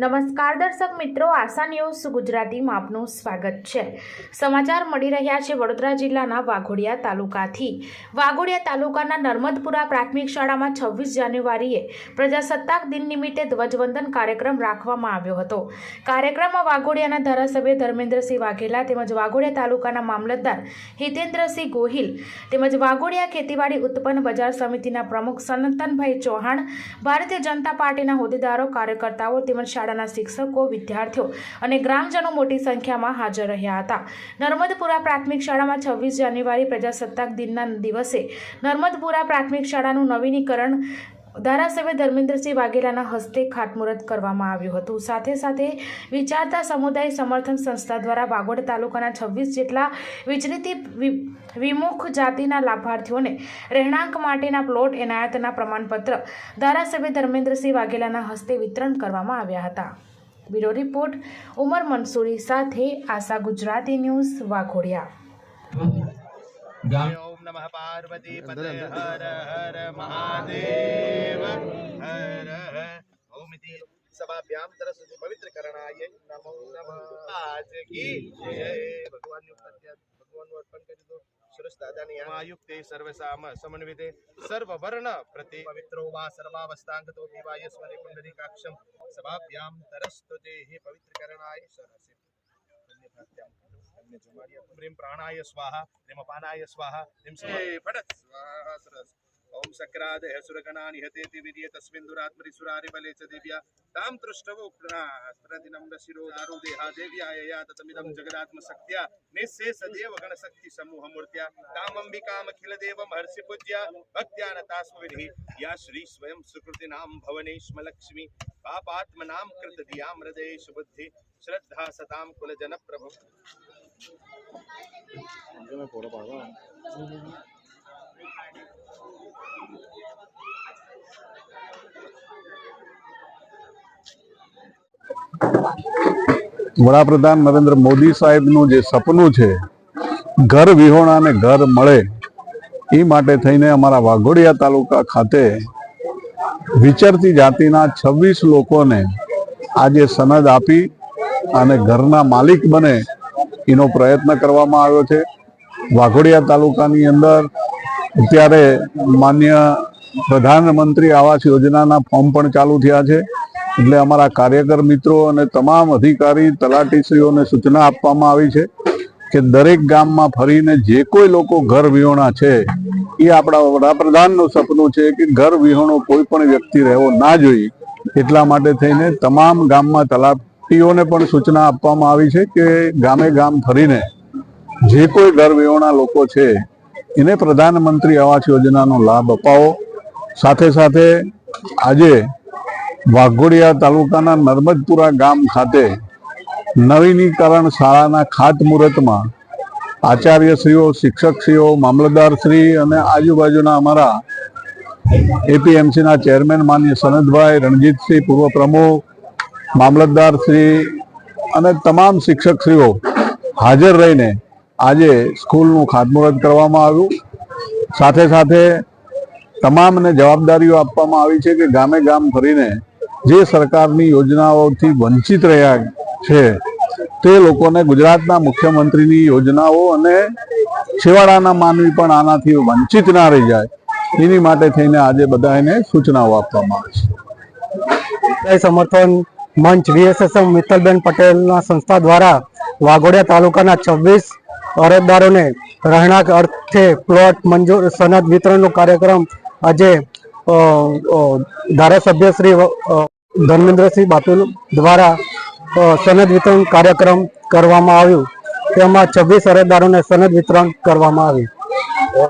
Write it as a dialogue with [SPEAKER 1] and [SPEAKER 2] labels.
[SPEAKER 1] નમસ્કાર દર્શક મિત્રો, આશા ન્યૂઝ ગુજરાતીમાં આપનું સ્વાગત છે. સમાચાર મળી રહ્યા છે વડોદરા જિલ્લાના વાઘોડિયા તાલુકાથી. વાઘોડિયા તાલુકાના નર્મદપુરા પ્રાથમિક શાળામાં છવ્વીસ જાન્યુઆરીએ પ્રજાસત્તાક દિન નિમિત્તે ધ્વજવંદન કાર્યક્રમ રાખવામાં આવ્યો હતો. કાર્યક્રમમાં વાઘોડિયાના ધારાસભ્ય ધર્મેન્દ્રસિંહ વાઘેલા તેમજ વાઘોડિયા તાલુકાના મામલતદાર હિતેન્દ્રસિંહ ગોહિલ તેમજ વાઘોડિયા ખેતીવાડી ઉત્પન્ન બજાર સમિતિના પ્રમુખ સનતનભાઈ ચૌહાણ, ભારતીય જનતા પાર્ટીના હોદ્દેદારો, કાર્યકર્તાઓ તેમજ શાળાના શિક્ષકો, વિદ્યાર્થીઓ અને ગ્રામજનો મોટી સંખ્યામાં હાજર રહ્યા હતા. નર્મદપુરા પ્રાથમિક શાળામાં છવ્વીસ જાન્યુઆરી પ્રજાસત્તાક દિનના દિવસે નર્મદપુરા પ્રાથમિક શાળાનું નવીનીકરણ ધારાસભ્ય ધર્મેન્દ્રસિંહ વાઘેલાના હસ્તે ખાતમુહૂર્ત કરવામાં આવ્યું હતું. સાથે સાથે વિચારતા સમુદાય સમર્થન સંસ્થા દ્વારા વાગોડ તાલુકાના છવ્વીસ જેટલા વિચલિત વિમુખ જાતિના લાભાર્થીઓને રહેણાંક માટેના પ્લોટ એનાયતના પ્રમાણપત્ર ધારાસભ્ય ધર્મેન્દ્રસિંહ વાઘેલાના હસ્તે વિતરણ કરવામાં આવ્યા હતા. બ્યુરો રિપોર્ટ, ઉમર મંસૂરી સાથે આશા ગુજરાતી ન્યૂઝ વાઘોડિયા.
[SPEAKER 2] ઓમ નમઃ પાર્વતી પતે હર હર મહાદેવ હર ઓમ ઇતિ સભાભ્યામ તરસ્વતી પવિત્ર કરણાય નમો નમઃ આજ કી જય ભગવાનની ઉપર ભગવાનનું અર્પણ કરી દો સરસ દાદાની આયુક્તે સર્વસામ સમન્વિતે સર્વવર્ણ પ્રતિ પવિત્રો વા સર્વાવસ્થાંગતો પુંડરીકાક્ષમ સભાભ્યામ તરસ્તુતે હે પવિત્ર કરણાય પ્રેમ પ્રાણાય સ્વાહા પ્રેમ પાનાય સ્વાહા પ્રેમ ફટત સ્વાહા સરસ ઓમ સક્રાદ સુરગણાની હતેતિ વિદ્ય તસ્મિન દુરાત્મરી સુરારી બલે ચ દેવ્યા તામ તૃષ્ટવો પ્રતિનમ્ર શિરો દારુ દેહા દેવ્યા યા તતમિદમ જગદાત્મ શક્ત્યા નિસ્સે સદેવ ગણ શક્તિ સમૂહ મૂર્ત્યા તામ અંબિકામ અખિલ દેવમ હર્ષિ પૂજ્યા ભક્ત્યાનતા સ્મવિધિ યા શ્રી સ્વયં સુકૃતિ નામ ભવનેશ્મ લક્ષ્મી પાપાત્મ નામ કૃત દિયામ હૃદયેશ બુદ્ધિ શ્રદ્ધા સતામ કુલજન પ્રભુ
[SPEAKER 3] વડાપ્રધાન નરેન્દ્ર મોદી સાહેબનું જે સપનું છે, ઘર વિહોણાને ઘર મળે, એ માટે થઈને અમારા વાઘોડિયા તાલુકા ખાતે વિચરતી જાતિના છવ્વીસ લોકોને આજે સનદ આપી અને ઘરના માલિક બને એનો પ્રયત્ન કરવામાં આવ્યો છે. વાઘોડિયા તાલુકાની અંદર અત્યારે માન્ય પ્રધાનમંત્રી આવાસ યોજનાના ફોર્મ પણ ચાલુ થયા છે. એટલે અમારા કાર્યકર મિત્રો અને તમામ અધિકારી, તલાટીશ્રીઓને સૂચના આપવામાં આવી છે કે દરેક ગામમાં ફરીને જે કોઈ લોકો ઘર વિહોણા છે, એ આપણા વડાપ્રધાનનું સપનું છે કે ઘર વિહોણો કોઈ પણ વ્યક્તિ રહેવો ના જોઈએ. એટલા માટે થઈને તમામ ગામમાં તલાટીઓને પણ સૂચના આપવામાં આવી છે કે ગામે ગામ ફરીને જે કોઈ ઘર વિહોણા લોકો છે, એને પ્રધાનમંત્રી આવાસ યોજનાનો લાભ અપાવો. સાથે સાથે આજે વાઘોડિયા તાલુકાના નર્મદપુરા ગામ ખાતે નવીનીકરણ શાળાના ખાતમુહૂર્તમાં આચાર્યશ્રીઓ, શિક્ષકશ્રીઓ, મામલતદારશ્રી અને આજુબાજુના અમારા એપીએમસીના ચેરમેન માન્ય સનદભાઈ, રણજીતસિંહ પૂર્વ પ્રમુખ મામલતદારશ્રી અને તમામ શિક્ષકશ્રીઓ હાજર રહીને આજે સ્કૂલનું ખાતમુહૂર્ત કરવામાં આવ્યું. સાથે સાથે તમામને જવાબદારીઓ આપવામાં આવી છે કે ગામે ગામ ફરીને જે સરકારની યોજનાઓથી વંચિત રહ્યા છે તે લોકોને ગુજરાતના મુખ્યમંત્રીની યોજનાઓ અને છેવાડાના માનવી પણ આનાથી વંચિત ના રહી જાય એની માટે થઈને આજે બધા એને સૂચનાઓ આપવામાં આવે છે.
[SPEAKER 4] સમર્થન. મંચ વીએસએસએમ મિત્તલબેન પટેલના સંસ્થા દ્વારા વાઘોડિયા તાલુકાના છવ્વીસ અરજદારોને રહેણાંક અર્થે પ્લોટ મંજૂર સનદ વિતરણનો કાર્યક્રમ આજે ધારાસભ્ય શ્રી ધર્મેન્દ્રસિંહ બાતુલ દ્વારા સનદ વિતરણ કાર્યક્રમ કરવામાં આવ્યું. તેમાં છવ્વીસ અરજદારોને સનદ વિતરણ કરવામાં આવ્યું.